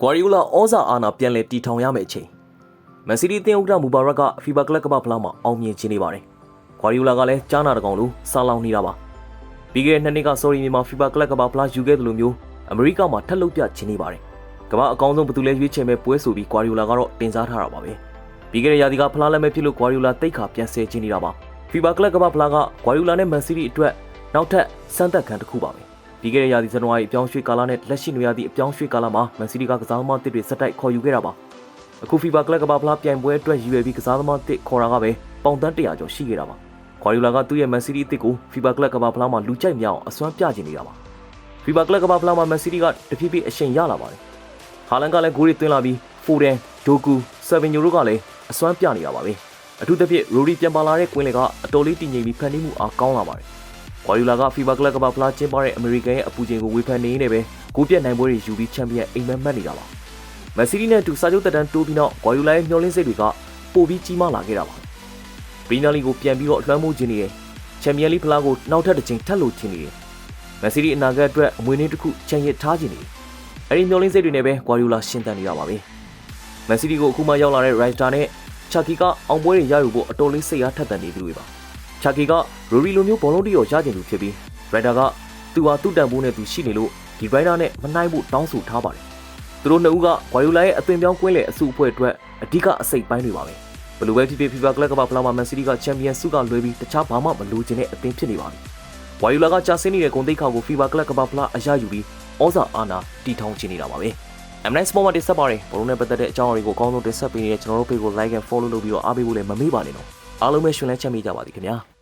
ဂွာရီယိုလာဩဇာအာဏာပြန်လည်တည်ထောင်ရမယ့်အချိန်မန်စီးတီးတင်ဥက္ကဋ္ဌမူဘာရက်ကဖီဘာကလပ်ကမ္ဘာဖလားမှာအောင်မြင်ခြင်းနေပါတယ်။ဂွာရီယိုလာကလည်းကြားနာတကောင်လိုစာလောင်နေတာပါ။ပြီးခဲ့တဲ့နှစ်နှစ်ကဆော်ရီမြန်မာဖီဘာကလပ်ကမ္ဘာဖလားယူခဲ့တယ်လို့မျိုးအမေရိကမှာထပ်လုပ်ပြခြင်းနေပါတယ်။ကမ္ဘာအကောင်းဆုံးဘယ်သူလဲရွေးချယ်မဲ့ပွဲဆိုပြီးဂွာရီယိုလာကတော့တင်စားထားတာပါပဲ။ပြီးခဲ့တဲ့ရာသီကဖလားလက်မဲ့ဖြစ်လို့ဂွာရီယိုလာတိတ်ခါပြန်ဆဲခြင်းနေတာပါ။ဖီဘာကလပ်ကမ္ဘာဖလားကဂွာရီယိုလာနဲ့မန်စီးတီးအတွက်နောက်ထပ်စမ်းသပ်ခံတစ်ခုပါပဲ။ ပြီးခဲ့တဲ့ရာသီဇန်နဝါရီအပြောင်းရွှေ့ကာလနဲ့လက်ရှိနွေရာသီအပြောင်းရွှေ့ကာလမှာမန်စီးတီးကကစားသမားတစ်တွေစက်တိုက်ခေါ်ယူခဲ့တာပါအခု FIBA ကလပ်ကမ္ဘာဖလားပြိုင်ပွဲအတွက်ရည်ရွယ်ပြီးကစားသမားတစ်ခေါ်တာကပဲပေါင်တန်း100ကျော်ရှိခဲ့တာပါခွာရီလာကသူ့ရဲ့မန်စီးတီးအစ်စ်ကို FIBA ကလပ်ကမ္ဘာဖလားမှာလူကြိုက်မြောက်အောင်အစွမ်းပြချင်နေတာပါ FIBA ကလပ်ကမ္ဘာဖလားမှာမန်စီးတီးကတဖြည်းဖြည်းအရှိန်ရလာပါတယ်ဟာလန်ကလည်းဂိုးတွေသွင်းလာပြီးဖိုဒန်ဒိုကူဆယ်ဗင်ညိုတို့ကလည်းအစွမ်းပြနေတာပါပဲအထူးသဖြင့်ရိုဒီပြန်ပါလာတဲ့ကွင်းလေကအတော်လေးတည်ငြိမ်ပြီးဖန်တီးမှုအားကောင်းလာပါတယ် ကွာယူလာက FIBA ကလပ်ကမ္ဘာဖလားကျင်းပတဲ့အမေရိကန်ရဲ့အပူချိန်ကိုဝေဖန်နေနေပဲဂိုးပြတ်နိုင်ပွဲတွေယူပြီးချန်ပီယံအိမ်မက်မှတ်နေတာပါမက်ဆီဒီနဲ့တူစာချုပ်တက်တန်းတိုးပြီးနောက်ကွာယူလာရဲ့မျှော်လင့်စိတ်တွေကပိုပြီးကြီးမားလာခဲ့တာပါပရီးမီယာလိကိုပြန်ပြီးတော့လွှမ်းမိုးခြင်းနေတယ်ချန်ပီယံလိဖလားကိုနောက်ထပ်တစ်ချိန်ထပ်လို့ခြင်းနေတယ်မက်ဆီဒီအနာဂတ်အတွက်အမွေအနှစ်တစ်ခုချန်ရစ်ထားခြင်းနေတယ်အဲဒီမျှော်လင့်စိတ်တွေနဲ့ပဲကွာယူလာရှင်းတန်နေတာပါပဲမက်ဆီဒီကိုအခုမှရောက်လာတဲ့ရိုက်တာနဲ့ချာကီကအောင်ပွဲတွေရယူဖို့အတော်လေးစိတ်အားထက်သန်နေသူတွေပါ ချာကီကရိုရီလိုမျိုးဘောလုံးတီရောရကျင်သူဖြစ်ပြီးရိုက်တာကသူဟာသူ့တန်ဖိုးနဲ့သူရှိနေလို့ဒီရိုက်တာနဲ့မနှိုင်းဖို့တောင်းဆိုထားပါတယ်။သူတို့နှစ်ဦးကဂွာယူလာရဲ့အသွင်ပြောင်းကွင်းလေအစုအဖွဲ့အတွက်အဓိကအစိတ်ပိုင်းတွေပါပဲ။ဘယ်လိုပဲဖြစ်ဖြစ်ဖီဖာကလပ်ကမ္ဘာဖလားမှာမန်စီးတီးကချန်ပီယံဆုကလွှဲပြီးတခြားဘာမှမလိုချင်တဲ့အသင်းဖြစ်နေပါပြီ။ဂွာယူလာကကြာဆင်းနေတဲ့ဂုံတိတ်ခါကိုဖီဖာကလပ်ကမ္ဘာဖလားအရယူပြီးဩဇာအာဏာတီထောင်ချနေတာပါပဲ။ M9 Sport မှာတင်ဆက်ပါတယ်ဘောလုံးနဲ့ပတ်သက်တဲ့အကြောင်းအရာတွေကိုအကောင်းဆုံးတင်ဆက်ပေးနေတဲ့ကျွန်တော်တို့ page ကို like and follow လုပ်ပြီးတော့အားပေးဖို့လည်းမမေ့ပါနဲ့နော် အားလုံးပဲရှင်လန်းချမ်းမြေ့ကြပါသည်ခင်ဗျာ။